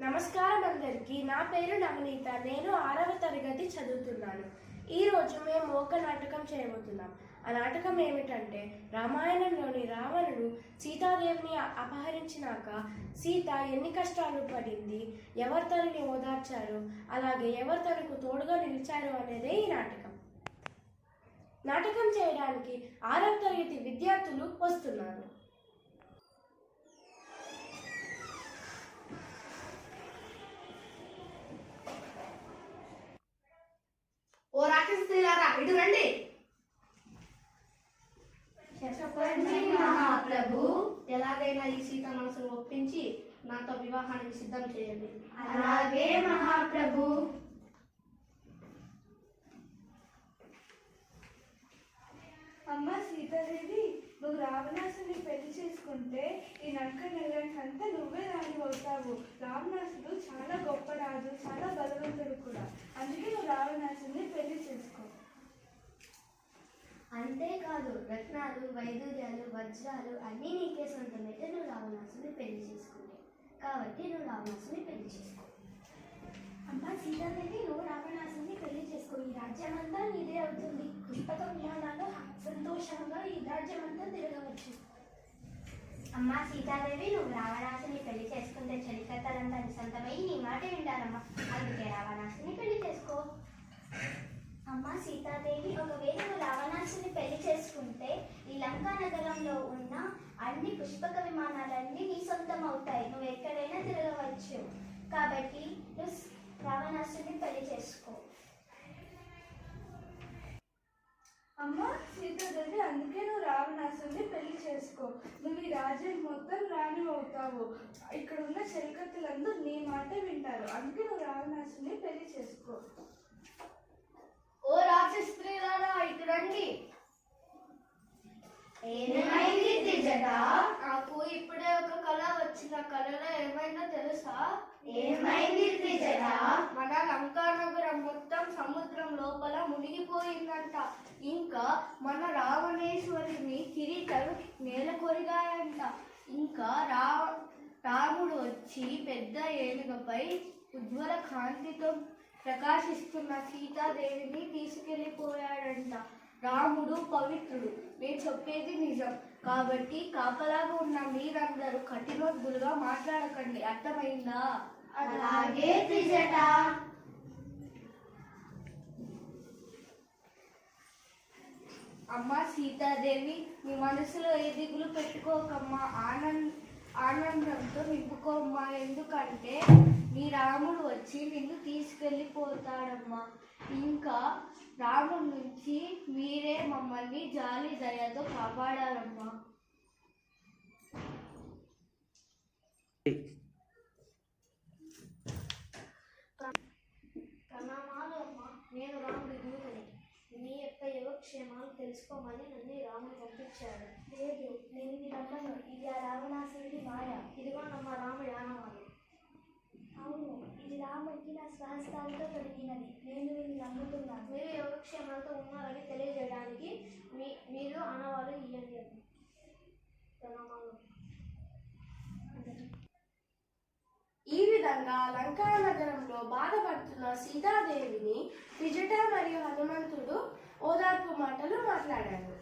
నమస్కారం అందరికీ. నా పేరు నవనీత. నేను ఆరవ తరగతి చదువుతున్నాను. ఈ రోజు మేము ఒక నాటకం చేయబోతున్నాం. ఆ నాటకం ఏమిటంటే రామాయణంలోని రావణుడు సీతాదేవిని అపహరించినాక సీత ఎన్ని కష్టాలు పడింది ఎవరు తనని ఓదార్చారు అలాగే ఎవరు తనకు తోడుగా నిలిచారు అనేదే ఈ నాటకం. నాటకం చేయడానికి ఆరవ తరగతి విద్యార్థులు వస్తున్నారు. రండి చెప్పండి మహాప్రభు. ఎలాగైనా ఈ సీత మనసును ఒప్పించి నాతో వివాహానికి సిద్ధం చేయండి. అలాగే మహాప్రభు. అమ్మ సీతాదేవి నువ్వు రావణాసుని పెళ్ళి చేసుకుంటే ఈ నగరానికి అంతా నువ్వే రాణి అవుతావు. రావణాసుడు చాలా గొప్ప రాజు చాలా బలవంతుడు కూడా. అందుకే నువ్వు రావణాసుని పెళ్ళి చేసుకో రత్నాలు వైదూర్యాలు వజ్రాలు అన్నీ నీకే సొంతమైతే నువ్వు రావణాసుని పెళ్ళి చేసుకుంటే. కాబట్టి నువ్వు రావణాసుని పెళ్ళి చేసుకో. అమ్మ సీతాదేవి నువ్వు రావణాసుని పెళ్ళి చేసుకో. ఈ రాజ్యమంతా నీదే అవుతుంది. పుష్పక విమానాలు సంతోషంగా ఈ రాజ్యమంతా తిరగవచ్చు. అమ్మ సీతాదేవి నువ్వు రావణాసుని పెళ్ళి చేసుకుంటే చరిత్రలంతా నిసంతమై నీ మాట వింటారమ్మా. అందుకే రావణాసుని పెళ్ళి చేసుకో. అమ్మ సీతాదేవి ఒకవేళ రావణాసుని పెళ్ళి చేసుకుంటే ఈ లంకా నగరంలో ఉన్న అన్ని పుష్పక విమానాలన్నీ నీ సొంతం అవుతాయి నువ్వు ఎక్కడైనా తిరగవచ్చు. కాబట్టి నువ్వు రావణాసుని పెళ్ళి చేసుకో. అమ్మ సీతాదేవి అందుకే నువ్వు రావణాసుని పెళ్ళి చేసుకో. నువ్వు ఈ రాజ్యం మొత్తం రాణి అవుతావు. ఇక్కడ ఉన్న చెలికత్తులందరూ నీ మాట వింటారు. అందుకే నువ్వు రావణాసుని పెళ్ళి చేసుకో. ఏమైంది? నాకు ఇప్పుడే ఒక కళ వచ్చిన కళలో ఏమైనా తెలుసా? ఏమైంది? మన మొత్తం సముద్రం లోపల మునిగిపోయిందంట. ఇంకా మన రావణేశ్వరిని కిరీటం నేల కొరిగాయంట ఇంకా రా రాముడు వచ్చి పెద్ద ఏనుగపై ఉజ్వల కాంతితో ప్రకాశిస్తున్న సీతాదేవిని తీసుకెళ్ళిపోయాడంట రాముడు పవిత్రుడు. నేను చెప్పేది నిజం. కాబట్టి కాపలాగా ఉన్న మీరందరూ కఠినోద్దులుగా మాట్లాడకండి. అర్థమైందా? అలాగే త్రిజట. అమ్మ సీతాదేవి మీ మనసులో ఏ దిగులు పెట్టుకోకమ్మా. ఆనంద్ ఆనందంతో నింపుకోమ్మా. ఎందుకంటే మీ రాముడు వచ్చి నిన్ను తీసుకెళ్ళిపోతాడమ్మా. ఇంకా రాముడి నుంచి మీరే మమ్మల్ని జాలి దయతో కాపాడాలమ్మా ప్రణామాలు నేను రాముడి దూతని. మీ యొక్క యోగక్షేమాలు తెలుసుకోమని నన్ను రాముడు పంపించాడు. లేదు నేను ఇది నమ్మను ఇది ఆ రావణాసుడి మాయ. ఇదిగోనమ్మ రాముడి ఆనవాలు అవును ఇది రాముడికి నా శ్వాసాలతో కలిగినది. నేను ఇది నమ్ముతున్నాను మీరు యోగక్షేమాలతో ఉన్నారని తెలియజేయడానికి మీ మీరు ఆనవాలు ఇవ్వండి అది ఈ విధంగా లంకా నగరంలో బాధపడుతున్న సీతాదేవిని విజిట మరియు హనుమంతుడు ఓదార్పు మాటలు మాట్లాడారు.